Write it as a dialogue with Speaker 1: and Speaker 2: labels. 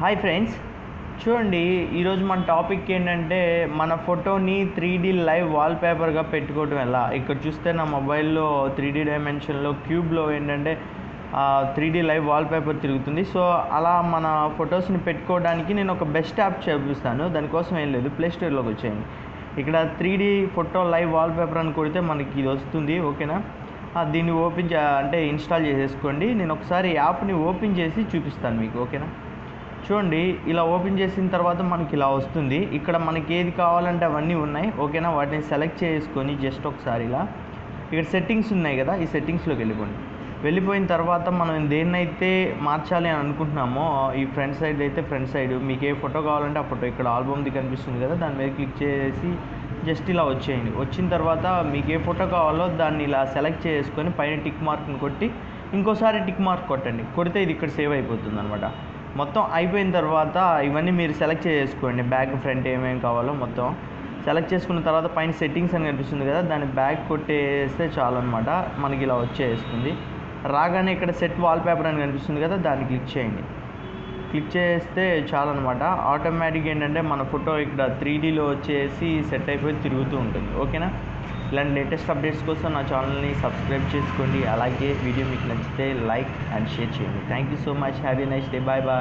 Speaker 1: Hi friends చూడండి ఈరోజు మన టాపిక్ ఏంటంటే మన ఫోటోని త్రీ డీ లైవ్ వాల్పేపర్గా పెట్టుకోవటం ఎలా? ఇక్కడ చూస్తే నా మొబైల్లో త్రీ డీ డైమెన్షన్లో క్యూబ్లో ఏంటంటే త్రీ డీ లైవ్ వాల్పేపర్ తిరుగుతుంది. సో అలా మన ఫొటోస్ని పెట్టుకోవడానికి నేను ఒక బెస్ట్ యాప్ చూపిస్తాను. దానికోసం ఏం లేదు ప్లే స్టోర్లోకి వచ్చేయండి. ఇక్కడ three D photo live wallpaper అని కొడితే మనకి ఇది వస్తుంది ఓకేనా? దీన్ని ఓపెన్ చే అంటే ఇన్స్టాల్ చేసేసుకోండి. నేను ఒకసారి యాప్ని ఓపెన్ చేసి చూపిస్తాను మీకు ఓకేనా? చూడండి ఇలా ఓపెన్ చేసిన తర్వాత మనకి ఇలా వస్తుంది. ఇక్కడ మనకి ఏది కావాలంటే అవన్నీ ఉన్నాయి. ఓకేనా? వాటిని సెలెక్ట్ చేసుకొని జస్ట్ ఒకసారి ఇలా. ఇక్కడ సెట్టింగ్స్ ఉన్నాయి కదా ఈ సెట్టింగ్స్లోకి వెళ్ళిపోండి. వెళ్ళిపోయిన తర్వాత మనం దేన్నైతే మార్చాలి అని అనుకుంటున్నామో ఈ ఫ్రంట్ సైడ్ అయితే ఫ్రంట్ సైడ్. మీకు ఏ ఫోటో కావాలంటే ఆ ఫోటో. ఇక్కడ ఆల్బమ్ది కనిపిస్తుంది కదా దాని మీద క్లిక్ చేసి జస్ట్ ఇలా వచ్చేయండి. వచ్చిన తర్వాత మీకు ఏ ఫోటో కావాలో దాన్ని ఇలా సెలెక్ట్ చేసుకొని పైన టిక్ మార్క్ని కొట్టి ఇంకోసారి టిక్ మార్క్ కొట్టండి. కొడితే ఇది ఇక్కడ సేవ్ అయిపోతుంది అనమాట మొత్తం అయిపోయిన తర్వాత ఇవన్నీ మీరు సెలెక్ట్ చేసుకోండి. బ్యాక్ ఫ్రంట్ ఏమేమి కావాలో మొత్తం. సెలెక్ట్ చేసుకున్న తర్వాత పైన సెట్టింగ్స్ అని కనిపిస్తుంది కదా దాన్ని బ్యాక్ కొట్టేస్తే చాలు అనమాట మనకి ఇలా వచ్చేస్తుంది. రాగానే ఇక్కడ సెట్ వాల్పేపర్ అని కనిపిస్తుంది కదా దాన్ని క్లిక్ చేయండి. క్లిక్ చేస్తే చాలన్నమాట. ఆటోమేటిక్ ఏంటంటే మన ఫోటో ఇక్కడ త్రీ డీలో వచ్చేసి సెట్ అయిపోయి తిరుగుతూ ఉంటుంది. ఓకేనా ఇలాంటి లేటెస్ట్ అప్డేట్స్ కోసం నా ఛానల్ని సబ్స్క్రైబ్ చేసుకోండి. అలాగే వీడియో మీకు నచ్చితే లైక్ అండ్ షేర్ చేయండి. Thank you so much have nice day bye bye